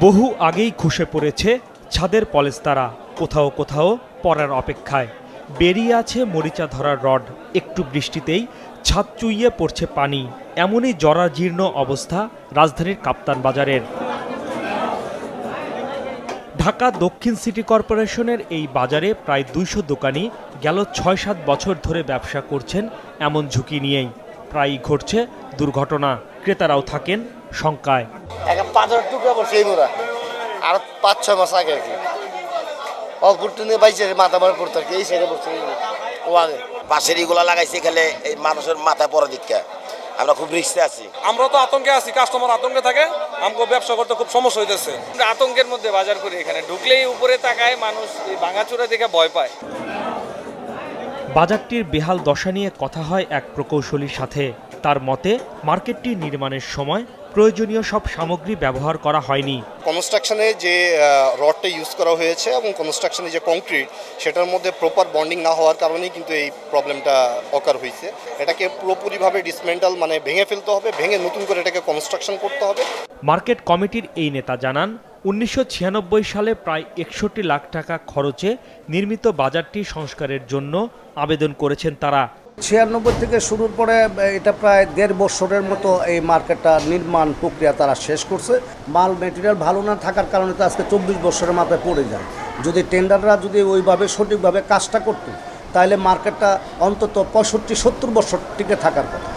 বহু আগেই খসে পড়েছে ছাদের পলেস্তারা। কোথাও কোথাও পড়ার অপেক্ষায়। বেরিয়ে আছে মরিচা ধরার রড। একটু বৃষ্টিতেই ছাদ চুইয়ে পড়ছে পানি। এমনই জরাজীর্ণ অবস্থা রাজধানীর কাপ্তান বাজারের। ঢাকা দক্ষিণ সিটি কর্পোরেশনের এই বাজারে প্রায় দুইশো দোকানি গেল ছয় সাত বছর ধরে ব্যবসা করছেন এমন ঝুঁকি নিয়েই। প্রায়ই ঘটছে দুর্ঘটনা। ক্রেতারাও থাকেন শঙ্কায়। পাথরের টুকরা বলছে এই মোড়া আর পাঁচ ছয় মাস আগে আর কি। অল্পুরটা নিয়ে বাইছে মাথা মারা পড়তো আর কি এই সাইডে বলছে ও আগে। পাশের এগুলা লাগাইছে খেলে এই মানুষের মাথায় পড়া দীক্ষা আমরা খুব রিক্সে আছি। আমরা তো আতঙ্কে আছি কাস্টমার আতঙ্কে থাকে আমাকে ব্যবসা করতে খুব সমস্যা হইতেছে। আতঙ্কের মধ্যে বাজার করি এখানে ঢুকলেই উপরে তাকায় মানুষ এই ভাঙাচুরা দেখে ভয় পায়। বাজারটির বেহাল দশা নিয়ে কথা হয় এক প্রকৌশলীর সাথে। তার মতে মার্কেটটি নির্মাণের সময় প্রয়োজনীয় সব সামগ্রী ব্যবহার করা হয়নি। কনস্ট্রাকশনে যে রডটা ইউজ করা হয়েছে এবং কনস্ট্রাকশনে যে কংক্রিট সেটার মধ্যে প্রপার বন্ডিং না হওয়ার কারণেই কিন্তু এই প্রবলেমটা অকার হয়েছে। এটাকে পুরোপুরিভাবে ডিসমেন্টাল মানে ভেঙে ফেলতে হবে ভেঙে নতুন করে এটাকে কনস্ট্রাকশন করতে হবে। মার্কেট কমিটির এই নেতা জানান উনিশশো ছিয়ানব্বই সালে প্রায় একষট্টি লাখ টাকা খরচে নির্মিত বাজারটি সংস্কারের জন্য আবেদন করেছেন তারা। ছিয়ানব্বই থেকে শুরুর পরে এটা প্রায় দেড় বছরের মতো এই মার্কেটটা নির্মাণ প্রক্রিয়া তারা শেষ করছে। মাল মেটেরিয়াল ভালো না থাকার কারণে তো আজকে চব্বিশ বছরের মাথায় পড়ে যায়। যদি টেন্ডাররা যদি ওইভাবে সঠিকভাবে কাজটা করতো, তাহলে মার্কেটটা অন্তত পঁয়ষট্টি সত্তর বছর টিকে থাকার কথা।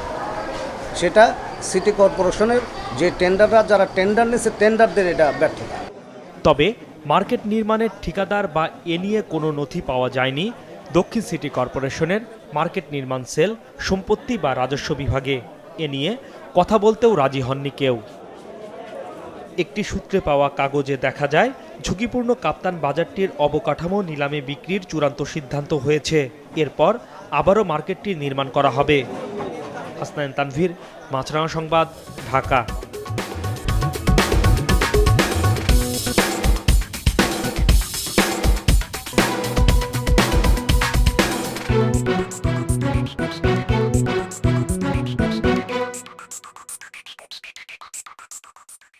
সেটা সিটি কর্পোরেশনের যে টেন্ডাররা, যারা টেন্ডার নিয়েছে টেন্ডারদের এটা ব্যর্থতা। তবে মার্কেট নির্মাণের ঠিকাদার বা এ নিয়ে কোনো নথি পাওয়া যায়নি দক্ষিণ সিটি কর্পোরেশনের মার্কেট নির্মাণ সেল, সম্পত্তি বা রাজস্ব বিভাগে। এ নিয়ে কথা বলতেও রাজি হননি কেউ। একটি সূত্রে পাওয়া কাগজে দেখা যায়, ঝুঁকিপূর্ণ কাপ্তান বাজারটির অবকাঠামো নিলামে বিক্রির চূড়ান্ত সিদ্ধান্ত হয়েছে। এরপর আবারও মার্কেটটি নির্মাণ করা হবে। হাসনাইন তানভীর মাছরাঙা সংবাদ ঢাকা।